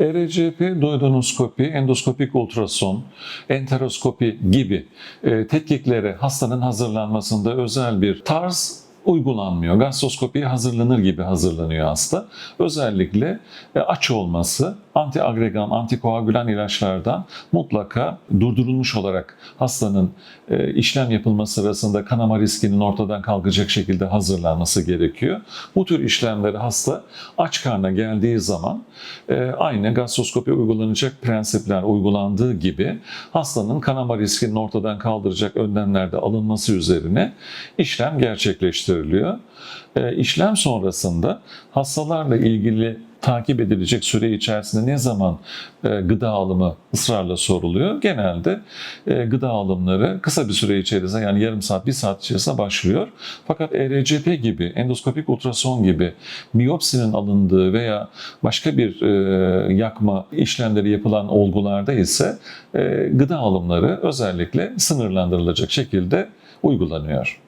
ERCP, duodenoskopi, endoskopik ultrason, enteroskopi gibi e, tetkiklere hastanın hazırlanmasında özel bir tarz uygulanmıyor. Gastroskopiye hazırlanır gibi hazırlanıyor hasta. Özellikle e, aç olması antiagregan, antikoagülan ilaçlardan mutlaka durdurulmuş olarak hastanın e, işlem yapılması sırasında kanama riskinin ortadan kalkacak şekilde hazırlanması gerekiyor. Bu tür işlemleri hasta aç karna geldiği zaman e, aynı gastroskopi uygulanacak prensipler uygulandığı gibi hastanın kanama riskinin ortadan kaldıracak önlemlerde alınması üzerine işlem gerçekleştiriliyor. E, işlem sonrasında hastalarla ilgili takip edilecek süre içerisinde ne zaman e, gıda alımı ısrarla soruluyor. Genelde e, gıda alımları kısa bir süre içerisinde yani yarım saat, bir saat içerisinde başlıyor. Fakat ERCP gibi, endoskopik ultrason gibi biyopsinin alındığı veya başka bir e, yakma işlemleri yapılan olgularda ise e, gıda alımları özellikle sınırlandırılacak şekilde uygulanıyor.